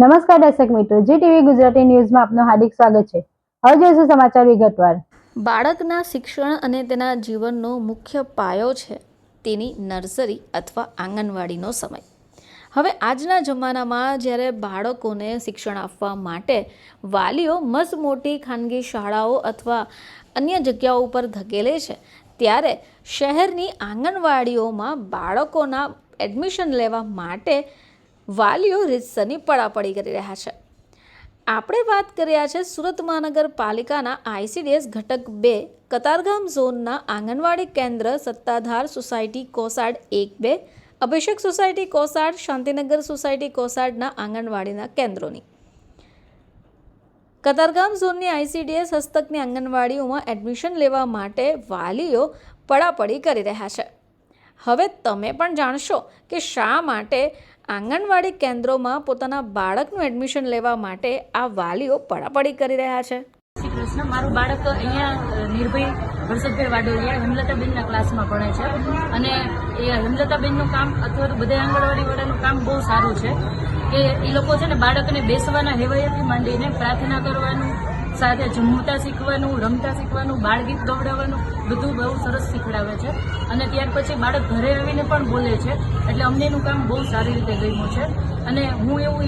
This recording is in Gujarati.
નમસ્કાર દર્શક મિત્રો જી ટીવી ગુજરાતી ન્યૂઝમાં આપનું હાર્દિક સ્વાગત છે. હવે જોઈશું સમાચાર વિગતવાર. બાળકના શિક્ષણ અને તેના જીવનનો મુખ્ય પાયો છે તેની નર્સરી અથવા આંગણવાડીનો સમય. હવે આજના જમાનામાં જ્યારે બાળકોને શિક્ષણ આપવા માટે વાલીઓ મસ્ત મોટી ખાનગી શાળાઓ અથવા અન્ય જગ્યાઓ ઉપર ધકેલે છે, ત્યારે શહેરની આંગણવાડીઓમાં બાળકોના એડમિશન લેવા માટે વાલીઓ રીતસરની પડાપડી કરી રહ્યા છે. આપણે વાત કર્યા છે સુરત મહાનગરપાલિકાના આઈસીડીએસ ઘટક બે, કતારગામ ઝોનના આંગણવાડી કેન્દ્ર સત્તાધાર સોસાયટી કોસાડ એક બે, અભિષેક સોસાયટી કોસાડ, શાંતિનગર સોસાયટી કોસાડના આંગણવાડીના કેન્દ્રોની. કતારગામ ઝોનની આઈસીડીએસ હસ્તકની આંગણવાડીઓમાં એડમિશન લેવા માટે વાલીઓ પડાપડી કરી રહ્યા છે. હવે તમે પણ જાણશો કે શા માટે આંગણવાડી કેન્દ્રોમાં પોતાના બાળકનું એડમિશન લેવા માટે આ વાલીઓ પડાપડી કરી રહ્યા છે? કૃષ્ણ, મારું બાળક અહીંયા નિર્ભય હર્ષદભાઈ વાડોલિયા હેમલતાબેનના ક્લાસમાં ભણે છે. અને એ હેમલતાબેનનું કામ અથવા તો બધા આંગણવાડીવાળાનું કામ બહુ સારું છે કે એ લોકો છે ને બાળકને બેસવાના હેવાયથી માંડીને પ્રાર્થના કરવાનું સાથે જમતા શીખવાનું, રમતા શીખવાનું બાળગીત ગવડાવવાનું, બધું બહુ સરસ શીખડાવે છે. અને ત્યાર પછી બાળક ઘરે આવીને પણ બોલે છે. એટલે અમને એનું કામ બહુ સારી રીતે ગમ્યું છે. અને હું એવું